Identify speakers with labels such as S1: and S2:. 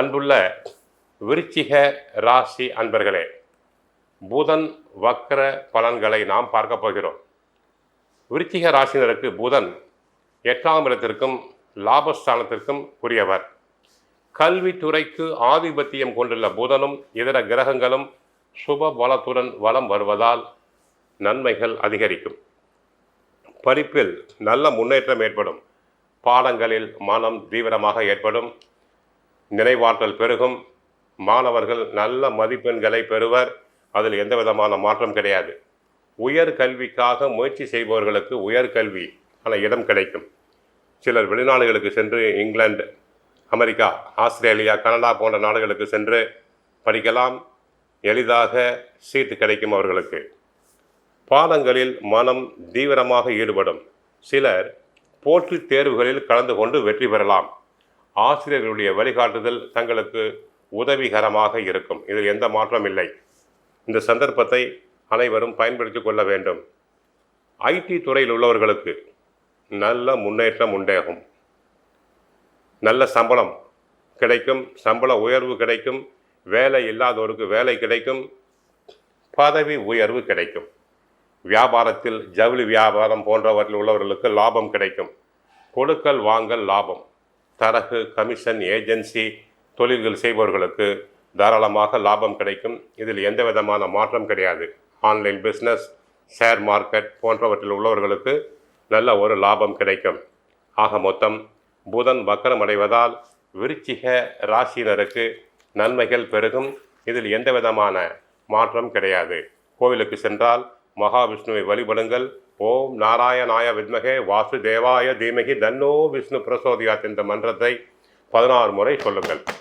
S1: அன்புள்ள விருச்சிக ராசி அன்பர்களே புதன் வக்ர பலன்களை நாம் பார்க்க போகிறோம். விருச்சிக ராசினருக்கு புதன் எட்டாம் இடத்திற்கும் லாபஸ்தானத்திற்கும் உரியவர். கல்வித்துறைக்கு ஆதிபத்தியம் கொண்டுள்ள புதனும் இதர கிரகங்களும் சுப பலத்துடன் வலம் வருவதால் நன்மைகள் அதிகரிக்கும். படிப்பில் நல்ல முன்னேற்றம் ஏற்படும். பாடங்களில் மனம் தீவிரமாக ஏற்படும். நினைவாற்றல் பெருகும். மாணவர்கள் நல்ல மதிப்பெண்களை பெறுவர். அதில் எந்த விதமான மாற்றம் கிடையாது. உயர் கல்விக்காக முயற்சி செய்பவர்களுக்கு உயர்கல்வி ஆன இடம் கிடைக்கும். சிலர் வெளிநாடுகளுக்கு சென்று இங்கிலாந்து அமெரிக்கா ஆஸ்திரேலியா கனடா போன்ற நாடுகளுக்கு சென்று படிக்கலாம். எளிதாக சீட்டு கிடைக்கும் அவர்களுக்கு. பாடங்களில் மனம் தீவிரமாக ஈடுபடும். சிலர் போட்டித் தேர்வுகளில் கலந்து கொண்டு வெற்றி பெறலாம். ஆசிரியர்களுடைய வழிகாட்டுதல் தங்களுக்கு உதவிகரமாக இருக்கும். இதில் எந்த மாற்றம் இல்லை. இந்த சந்தர்ப்பத்தை அனைவரும் பயன்படுத்தி கொள்ள வேண்டும். ஐடி துறையில் உள்ளவர்களுக்கு நல்ல முன்னேற்றம் உண்டாகும். நல்ல சம்பளம் கிடைக்கும் சம்பள உயர்வு கிடைக்கும் வேலை இல்லாதோருக்கு வேலை கிடைக்கும் பதவி உயர்வு கிடைக்கும். வியாபாரத்தில் ஜவுளி வியாபாரம் போன்றவற்றில் உள்ளவர்களுக்கு லாபம் கிடைக்கும். கொடுக்கல் வாங்கல் லாபம். தரகு கமிஷன் ஏஜென்சி தொழில்கள் செய்பவர்களுக்கு தாராளமாக லாபம் கிடைக்கும். இதில் எந்த விதமான மாற்றம் கிடையாது. ஆன்லைன் பிஸ்னஸ் ஷேர் மார்க்கெட் போன்றவற்றில் உள்ளவர்களுக்கு நல்ல ஒரு லாபம் கிடைக்கும். ஆக மொத்தம் புதன் வக்கரம் அடைவதால் விருச்சிக ராசியினருக்கு நன்மைகள் பெருகும். இதில் எந்த விதமான மாற்றம் கிடையாது. கோவிலுக்கு சென்றால் மகாவிஷ்ணுவை வழிபடுங்கள். ஓம் நாராயணாய வித்மகே வாசுதேவாய தீமகி தன்னோ விஷ்ணு பிரசோதியாத் இந்த மன்றத்தை பதினாறு முறை சொல்லுங்கள்.